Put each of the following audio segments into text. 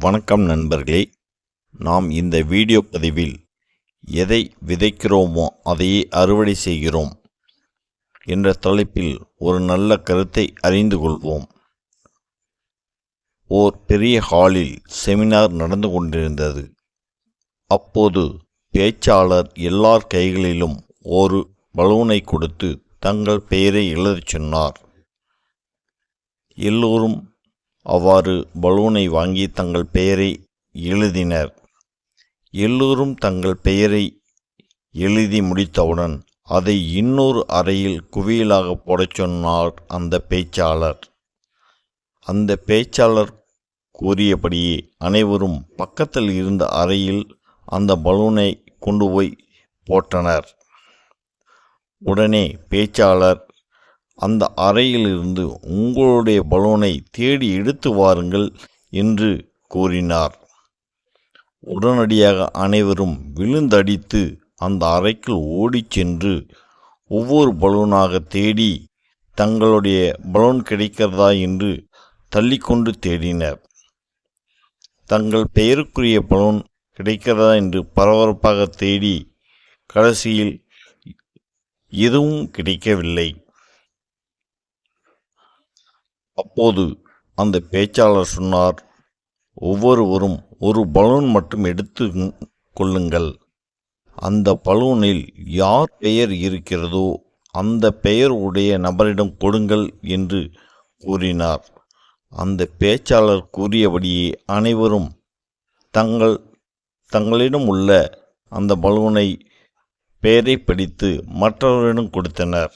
வணக்கம் நண்பர்களே. நாம் இந்த வீடியோ பதிவில் எதை விதைக்கிறோமோ அதையே அறுவடை செய்கிறோம் என்ற தலைப்பில் ஒரு நல்ல கருத்தை அறிந்து கொள்வோம். ஓர் பெரிய ஹாலில் செமினார் நடந்து கொண்டிருந்தது. அப்போது பேச்சாளர் எல்லார் கைகளிலும் ஒரு பலூனை கொடுத்து தங்கள் பெயரை எழுதச் சொன்னார். எல்லோரும் அவ்வாறு பலூனை வாங்கி தங்கள் பெயரை எழுதினர். எல்லோரும் தங்கள் பெயரை எழுதி முடித்தவுடன் அதை இன்னொரு அறையில் குவியலாக போடச் சொன்னார் அந்த பேச்சாளர். அந்த பேச்சாளர் கூறியபடியே அனைவரும் பக்கத்தில் இருந்த அறையில் அந்த பலூனை கொண்டு போய் போட்டனர். உடனே பேச்சாளர் அந்த அறையிலிருந்து உங்களுடைய பலூனை தேடி எடுத்து வாருங்கள் என்று கூறினார். உடனடியாக அனைவரும் விழுந்தடித்து அந்த அறைக்குள் ஓடிச் சென்று ஒவ்வொரு பலூனாக தேடி தங்களுடைய பலூன் கிடைக்கிறதா என்று தள்ளிக்கொண்டு தேடினர். தங்கள் பெயருக்குரிய பலூன் கிடைக்கிறதா என்று பரபரப்பாக தேடி கடைசியில் எதுவும் கிடைக்கவில்லை. அப்போது அந்த பேச்சாளர் சொன்னார் ஒவ்வொருவரும் ஒரு பலூன் மட்டும் எடுத்து கொள்ளுங்கள். அந்த பலூனில் யார் பெயர் இருக்கிறதோ அந்த பெயர் உடைய நபரிடம் கொடுங்கள் என்று கூறினார். அந்த பேச்சாளர் கூறியபடியே அனைவரும் தங்கள் தங்களிடம் உள்ள அந்த பலூனை பெயரை படித்து மற்றவரிடம் கொடுத்தனர்.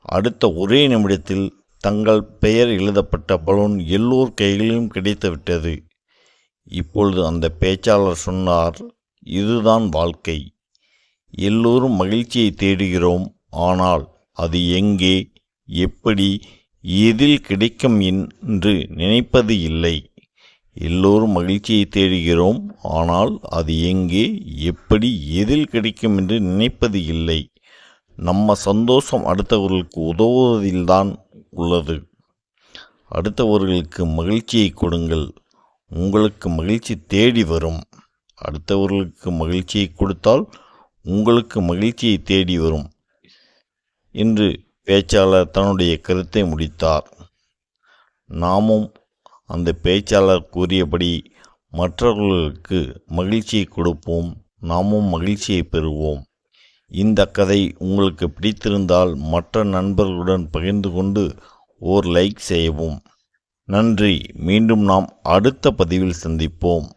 அடுத்த ஒரே நிமிடத்தில் தங்கள் பெயர் எழுதப்பட்ட பலூன் எல்லோர் கைகளிலும் கிடைத்துவிட்டது. இப்பொழுது அந்த பேச்சாளர் சொன்னார் இதுதான் வாழ்க்கை. எல்லோரும் மகிழ்ச்சியை தேடுகிறோம். ஆனால் அது எங்கே எப்படி எதில் கிடைக்கும் என்று நினைப்பது இல்லை. எல்லோரும் மகிழ்ச்சியை தேடுகிறோம். ஆனால் அது எங்கே எப்படி எதில் கிடைக்கும் என்று நினைப்பது இல்லை. நம்ம சந்தோஷம் அடுத்தவர்களுக்கு உதவுவதில்தான் உள்ளது. அடுத்தவர்களுக்கு மகிழ்ச்சியை கொடுங்கள். உங்களுக்கு மகிழ்ச்சி தேடி வரும். அடுத்தவர்களுக்கு மகிழ்ச்சியை கொடுத்தால் உங்களுக்கு மகிழ்ச்சியை தேடி வரும். என்று பேச்சாளர் தன்னுடைய கருத்தை முடித்தார். நாமும் அந்த பேச்சாளர் கூறியபடி மற்றவர்களுக்கு மகிழ்ச்சியை கொடுப்போம். நாமும் மகிழ்ச்சியை பெறுவோம். இந்த கதை உங்களுக்கு பிடித்திருந்தால் மற்ற நண்பர்களுடன் பகிர்ந்து கொண்டு ஓர் லைக் செய்யவும். நன்றி. மீண்டும் நாம் அடுத்த பதிவில் சந்திப்போம்.